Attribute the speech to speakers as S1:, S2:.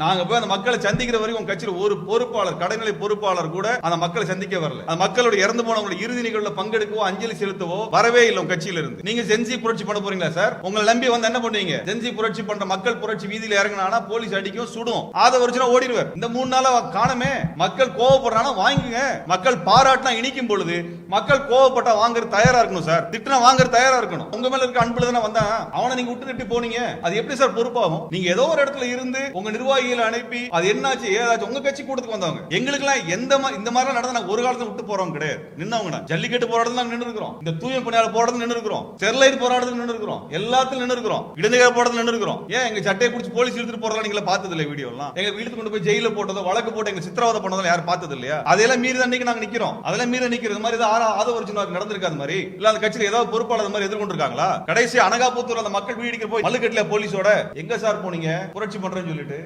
S1: நாங்க போய் அந்த மக்களை சந்திக்கிற வரைக்கும் உங்க கட்சியில் ஒரு பொறுப்பாளர் கடைநிலை பொறுப்பாளர் கூட அந்த மக்களை சந்திக்க வரல. அந்த மக்களுடைய இறந்து போனவங்களுடைய இறுதி நிகழ்வுல பங்கெடுக்கவோ அஞ்சலி செலுத்தவோ வரவே இல்லை உங்க கட்சியில இருந்து நீங்க செஞ்சி புரட்சி பண்ண போறீங்களா சார்? உங்களை நம்பி வந்து என்ன பண்ணுவீங்க? செஞ்சி புரட்சி பண்ற மக்கள் புரட்சி வீதியில இறங்கினா போலீஸ் அடிக்கும் சுடும். ஆதவரிச்சுனா ஓடிடுவார். இந்த மூணு நாளா காணமே. மக்கள் கோவப்படுறானா வாங்குங்க மக்கள் பாராட்டினா இனிக்கும் பொழுது மக்கள் கோவப்பட்டா வாங்குறது தயாரா இருக்கணும் சார். திட்டினா வாங்குறது தயாரா இருக்கணும். உங்க மேல இருக்க அன்புல தானே வந்தா? அவனை நீங்க விட்டு எப்படி போனீங்க? அது எப்படி சார் பொறுப்பாகும்? நீங்க ஏதோ ஒரு இடத்துல இருந்து உங்க நிர்வாகிகளை அனுப்பி அது என்னாச்சு ஏதாச்சும் உங்க கட்சி கூட்டத்துக்கு வந்தவங்க. எங்களுக்கு எல்லாம் எந்த இந்த மாதிரி நடந்தா நாங்க ஒரு காலத்துல விட்டு போறோம் கிடையாது. நின்னவங்க ஜல்லிக்கட்டு போராட்டத்துல நாங்க நின்று இருக்கிறோம் இந்த தூய பணியாளர் போராட்டத்துல நின்று இருக்கிறோம் ஸ்டெர்லைட் போராட்டத்தில் நின்று இருக்கிறோம் எல்லாத்துல நின்று இருக்கிறோம் இடைநிலை போராட்டத்துல நின்று இருக்கிறோம் ஏன் எங்க சட்டையை பிடிச்சி போலீஸ் இழுத்துட்டு போறதெல்லாம் நீங்க பார்த்தது இல்ல வீடியோ எல்லாம்? எங்க வீட்டுக்கு கொண்டு போய் ஜெயில போட்டதோ வழக்கு போட்டு எங்க சித்திரவதை பண்ணதோ யாரும் பார்த்தது இல்லையா அதெல்லாம் மீறி தான் இன்னைக்கு நாங்க நிக்கிறோம். அதெல்லாம் மீறி நிக்கிறது மாதிரி ஏதாவது ஆறா ஆதவ நடந்திருக்காது மாதிரி. இல்ல அந்த கட்சியில ஏதாவது பொறுப்பாளர் மாதிரி எதிர்கொண்டிருக்காங்களா? கடைசி அனகாபுத்தூர் அந்த மக்கள் வீடுக்கு போய் மல்லுக்கட்டில போலீஸோட எங்க சார் போனீங்க? புரட்சி பண்றேன்னு சொல்லிட்டு